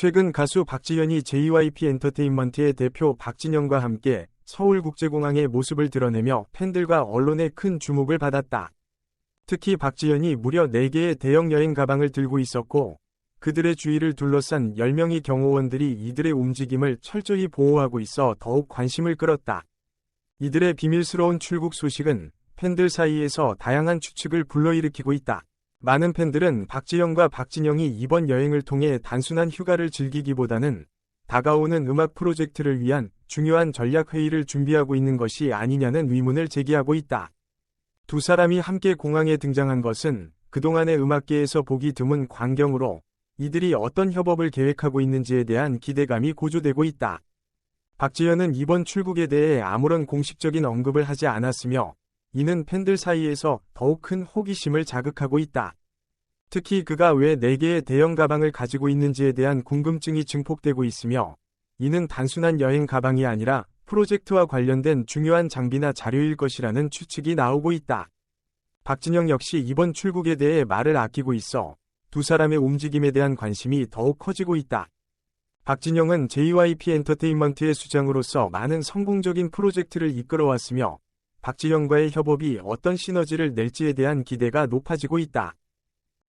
최근 가수 박지현이 JYP 엔터테인먼트의 대표 박진영과 함께 서울국제공항의 모습을 드러내며 팬들과 언론의 큰 주목을 받았다. 특히 박지현이 무려 4개의 대형 여행 가방을 들고 있었고 그들의 주위를 둘러싼 10명의 경호원들이 이들의 움직임을 철저히 보호하고 있어 더욱 관심을 끌었다. 이들의 비밀스러운 출국 소식은 팬들 사이에서 다양한 추측을 불러일으키고 있다. 많은 팬들은 박지영과 박진영이 이번 여행을 통해 단순한 휴가를 즐기기보다는 다가오는 음악 프로젝트를 위한 중요한 전략 회의를 준비하고 있는 것이 아니냐는 의문을 제기하고 있다. 두 사람이 함께 공항에 등장한 것은 그동안의 음악계에서 보기 드문 광경으로 이들이 어떤 협업을 계획하고 있는지에 대한 기대감이 고조되고 있다. 박지현은 이번 출국에 대해 아무런 공식적인 언급을 하지 않았으며 이는 팬들 사이에서 더욱 큰 호기심을 자극하고 있다. 특히 그가 왜 4개의 대형 가방을 가지고 있는지에 대한 궁금증이 증폭되고 있으며 이는 단순한 여행 가방이 아니라 프로젝트와 관련된 중요한 장비나 자료일 것이라는 추측이 나오고 있다. 박진영 역시 이번 출국에 대해 말을 아끼고 있어 두 사람의 움직임에 대한 관심이 더욱 커지고 있다. 박진영은 JYP 엔터테인먼트의 수장으로서 많은 성공적인 프로젝트를 이끌어왔으며 박지영과의 협업이 어떤 시너지를 낼지에 대한 기대가 높아지고 있다.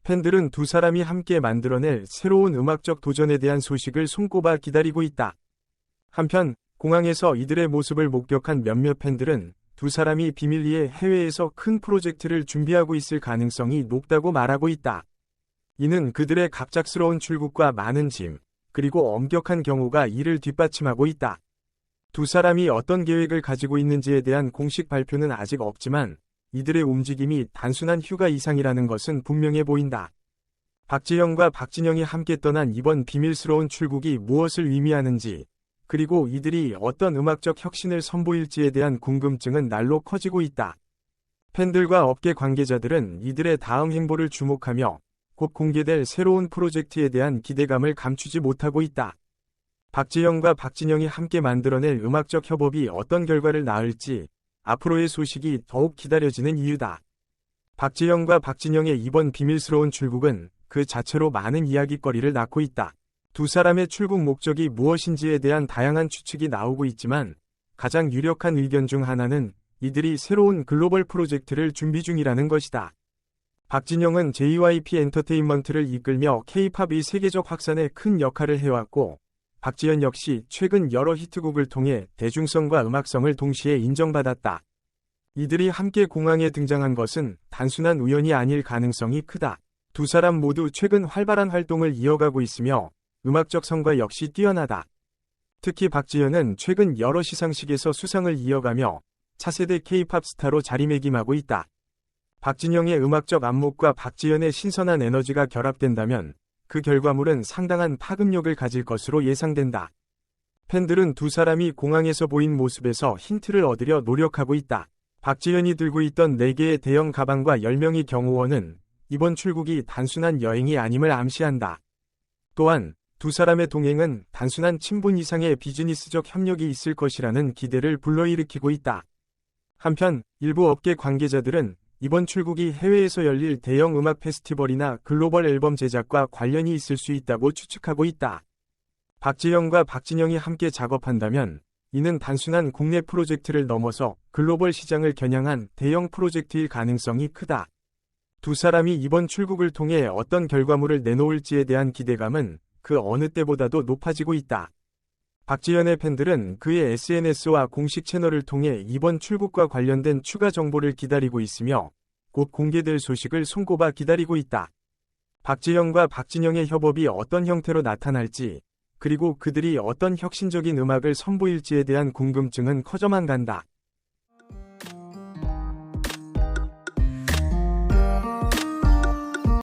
팬들은 두 사람이 함께 만들어낼 새로운 음악적 도전에 대한 소식을 손꼽아 기다리고 있다. 한편 공항에서 이들의 모습을 목격한 몇몇 팬들은 두 사람이 비밀리에 해외에서 큰 프로젝트를 준비하고 있을 가능성이 높다고 말하고 있다. 이는 그들의 갑작스러운 출국과 많은 짐, 그리고 엄격한 경우가 이를 뒷받침하고 있다. 두 사람이 어떤 계획을 가지고 있는지에 대한 공식 발표는 아직 없지만 이들의 움직임이 단순한 휴가 이상이라는 것은 분명해 보인다. 박지영과 박진영이 함께 떠난 이번 비밀스러운 출국이 무엇을 의미하는지, 그리고 이들이 어떤 음악적 혁신을 선보일지에 대한 궁금증은 날로 커지고 있다. 팬들과 업계 관계자들은 이들의 다음 행보를 주목하며 곧 공개될 새로운 프로젝트에 대한 기대감을 감추지 못하고 있다. 박지영과 박진영이 함께 만들어낼 음악적 협업이 어떤 결과를 낳을지 앞으로의 소식이 더욱 기다려지는 이유다. 박지영과 박진영의 이번 비밀스러운 출국은 그 자체로 많은 이야기거리를 낳고 있다. 두 사람의 출국 목적이 무엇인지에 대한 다양한 추측이 나오고 있지만 가장 유력한 의견 중 하나는 이들이 새로운 글로벌 프로젝트를 준비 중이라는 것이다. 박진영은 JYP 엔터테인먼트를 이끌며 K-팝의 세계적 확산에 큰 역할을 해왔고 박지현 역시 최근 여러 히트곡을 통해 대중성과 음악성을 동시에 인정받았다. 이들이 함께 공항에 등장한 것은 단순한 우연이 아닐 가능성이 크다. 두 사람 모두 최근 활발한 활동을 이어가고 있으며 음악적 성과 역시 뛰어나다. 특히 박지현은 최근 여러 시상식에서 수상을 이어가며 차세대 K-팝 스타로 자리매김하고 있다. 박진영의 음악적 안목과 박지현의 신선한 에너지가 결합된다면 그 결과물은 상당한 파급력을 가질 것으로 예상된다. 팬들은 두 사람이 공항에서 보인 모습에서 힌트를 얻으려 노력하고 있다. 박지현이 들고 있던 4개의 대형 가방과 10명의 경호원은 이번 출국이 단순한 여행이 아님을 암시한다. 또한 두 사람의 동행은 단순한 친분 이상의 비즈니스적 협력이 있을 것이라는 기대를 불러일으키고 있다. 한편 일부 업계 관계자들은 이번 출국이 해외에서 열릴 대형 음악 페스티벌이나 글로벌 앨범 제작과 관련이 있을 수 있다고 추측하고 있다. 박지영과 박진영이 함께 작업한다면 이는 단순한 국내 프로젝트를 넘어서 글로벌 시장을 겨냥한 대형 프로젝트일 가능성이 크다. 두 사람이 이번 출국을 통해 어떤 결과물을 내놓을지에 대한 기대감은 그 어느 때보다도 높아지고 있다. 박지현의 팬들은 그의 SNS와 공식 채널을 통해 이번 출국과 관련된 추가 정보를 기다리고 있으며 곧 공개될 소식을 손꼽아 기다리고 있다. 박지영과 박진영의 협업이 어떤 형태로 나타날지, 그리고 그들이 어떤 혁신적인 음악을 선보일지에 대한 궁금증은 커져만 간다.